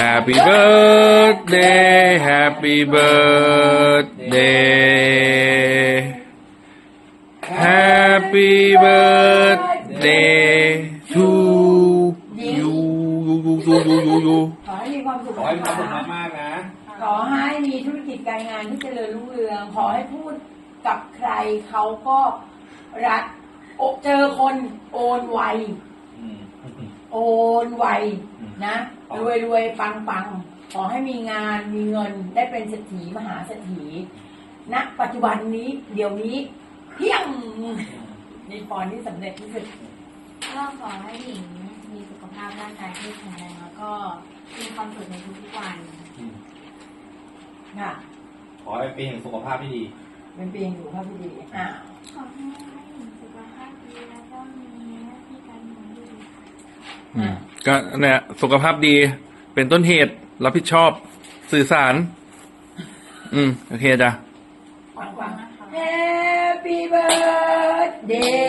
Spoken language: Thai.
Happy birthday Happy birthday Happy birthday to you you you you you you ขอให้มีความสุขขอให้มีความสุขนะคะมากๆนะ ขอให้มีธุรกิจการงานที่เจริญรุ่งเรือง ขอให้พูดกับใครเขาก็รักโอเจอคนโอนไวอืมโอนไวอืม นะรวยรวยปังปังขอให้มีงานมีเงินได้เป็นเศรษฐีมหาเศรษฐีณปัจจุบันนี้เดี๋ยวนี้เพียงนี่พรที่สำเร็จที่สุดก็ขอให้หญิงมีสุขภาพร่างกายที่แข็งแรงแล้วก็มีความสุขในทุกๆวันอืมค่ะขอให้เป็นแห่งสุขภาพที่ดี เป็นปีแห่งสุขภาพที่ดีอ่าขอให้หญิงสุขภาพดีแล้วก็มีหน้าที่การงานที่ดีค่ะอืม ก็เนี่ยสุขภาพดีเป็นต้นเหตุรับผิดชอบสื่อสาร อืม โอเคจ้ะฟังฟัง Happy birthday